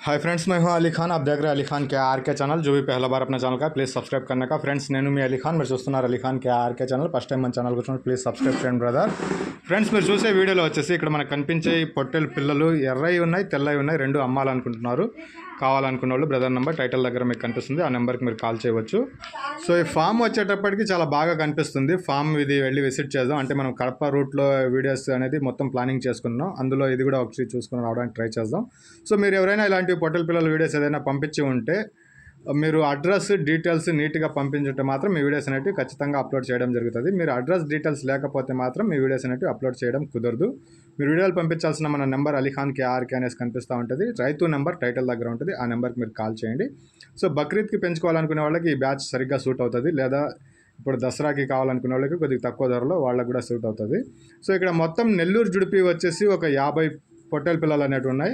Hi friends मैं हूं अली खान आप देख रहे हैं अली खान के आर के चैनल जो भी पहला बार अपना ఛానల్ का ప్లీజ్ సబ్స్క్రైబ్ करने का ఫ్రెండ్స్ నేను మీ అలీ ఖాన్ మీరు చూస్తున్నారు Ali Khan K RK channel first time మన ఛానల్ వచ్చిన ప్లీజ్ సబ్స్క్రైబ్ చేయండి బ్రదర్ ఫ్రెండ్స్ మీరు చూసే వీడియోలో వచ్చేసి ఇక్కడ మనకు కనిపించే ఈ పొట్టెల పిల్లలు ఎర్రవి ఉన్నాయి తెల్లవి ఉన్నాయి రెండు అమ్మాలనుకుంటున్నారు కావాలనుకున్న వాళ్ళు బ్రదర్ నెంబర్ టైటిల్ దగ్గర మీకు కనిపిస్తుంది. ఆ నెంబర్కి మీరు కాల్ చేయవచ్చు. సో ఈ ఫామ్ వచ్చేటప్పటికి చాలా బాగా కనిపిస్తుంది. ఫామ్ ఇది వెళ్ళి విజిట్ చేద్దాం. అంటే మనం కడప రూట్లో వీడియోస్ అనేది మొత్తం ప్లానింగ్ చేసుకున్నాం. అందులో ఇది కూడా ఒకసారి చూసుకుని రావడానికి ట్రై చేద్దాం. సో మీరు ఎవరైనా ఇలాంటి పొట్టెల పిల్లల వీడియోస్ ఏదైనా పంపించి ఉంటే మీరు అడ్రస్ డీటెయిల్స్ నీట్గా పంపించుంటే మాత్రం మీ వీడియోస్ అనేవి ఖచ్చితంగా అప్లోడ్ చేయడం జరుగుతుంది. మీరు అడ్రస్ డీటెయిల్స్ లేకపోతే మాత్రం మీ వీడియోస్ అనేవి అప్లోడ్ చేయడం కుదరదు. మీరు వీడియోలు పంపించాల్సిన మన నెంబర్ అలీఖాన్ కేఆర్కే అనేసి కనిపిస్తూ ఉంటుంది. రైతు నెంబర్ టైటిల్ దగ్గర ఉంటుంది. ఆ నెంబర్కి మీరు కాల్ చేయండి. సో బక్రీద్కి పెంచుకోవాలనుకునే వాళ్ళకి ఈ బ్యాచ్ సరిగ్గా సూట్ అవుతుంది. లేదా ఇప్పుడు దసరాకి కావాలనుకునే వాళ్ళకి కొద్దిగా తక్కువ ధరలో వాళ్ళకి కూడా సూట్ అవుతుంది. సో ఇక్కడ మొత్తం నెల్లూరు జుడిపి వచ్చేసి ఒక యాభై పొట్టెల పిల్లలు అనేవి ఉన్నాయి.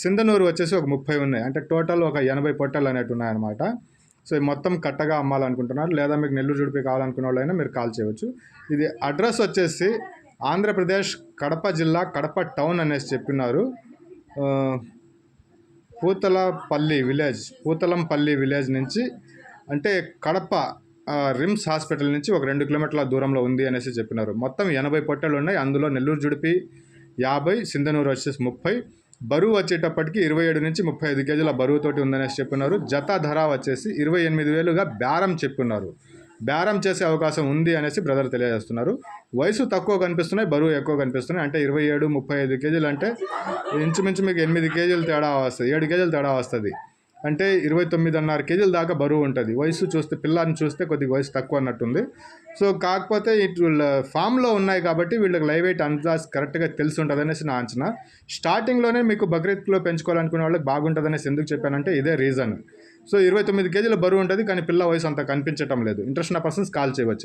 సింధనూరు వచ్చేసి ఒక ముప్పై ఉన్నాయి. అంటే టోటల్ ఒక ఎనభై పొట్టలు అనేవి ఉన్నాయన్నమాట. సో ఇది మొత్తం కట్టగా అమ్మాలనుకుంటున్నారు. లేదా మీకు నెల్లూరు జుడిపి కావాలనుకున్న వాళ్ళైనా మీరు కాల్ చేయవచ్చు. ఇది అడ్రస్ వచ్చేసి ఆంధ్రప్రదేశ్ కడప జిల్లా కడప టౌన్ అనేసి చెప్పినారు. పూతలపల్లి విలేజ్ పూతలంపల్లి విలేజ్ నుంచి అంటే కడప రిమ్స్ హాస్పిటల్ నుంచి ఒక రెండు కిలోమీటర్ల దూరంలో ఉంది అనేసి చెప్పినారు. మొత్తం ఎనభై పొట్టలు ఉన్నాయి. అందులో నెల్లూరు జుడిపి యాభై సింధనూరు వచ్చేసి ముప్పై. బరువు వచ్చేటప్పటికి ఇరవై ఏడు నుంచి ముప్పై ఐదు కేజీల బరువుతోటి ఉందనేసి చెప్పినారు జత ధర వచ్చేసి ఇరవై ఎనిమిది వేలుగా బేరం చెప్పున్నారు బేరం చేసే అవకాశం ఉంది అనేసి బ్రదర్ తెలియజేస్తున్నారు. వయసు తక్కువ కనిపిస్తున్నాయి బరువు ఎక్కువ కనిపిస్తున్నాయి. అంటే ఇరవై ఏడు ముప్పై ఐదు కేజీలు అంటే ఇంచుమించు మీకు ఎనిమిది కేజీలు తేడా వస్తుంది ఏడు కేజీలు తేడా వస్తుంది. అంటే ఇరవై తొమ్మిదిన్నర కేజీల దాకా బరువు ఉంటుంది. వయసు చూస్తే పిల్లల్ని చూస్తే కొద్దిగా వయసు తక్కువ అన్నట్టుంది. సో కాకపోతే ఇటు ఫామ్లో ఉన్నాయి కాబట్టి వీళ్ళకి లైవ్ వెయిట్ అందాజ్ కరెక్ట్గా తెలిసి ఉంటుంది అనేసి నా అంచనా. స్టార్టింగ్లోనే మీకు బక్రీద్లో పెంచుకోవాలనుకునే వాళ్ళకి బాగుంటుంది అనేసి ఎందుకు చెప్పానంటే ఇదే రీజన్. సో ఇరవై తొమ్మిది కేజీల బరువు ఉంటుంది కానీ పిల్ల వయసు అంత కనిపించటం లేదు. ఇంట్రెస్ట్ ఉన్న పర్సన్స్ కాల్ చేయవచ్చు.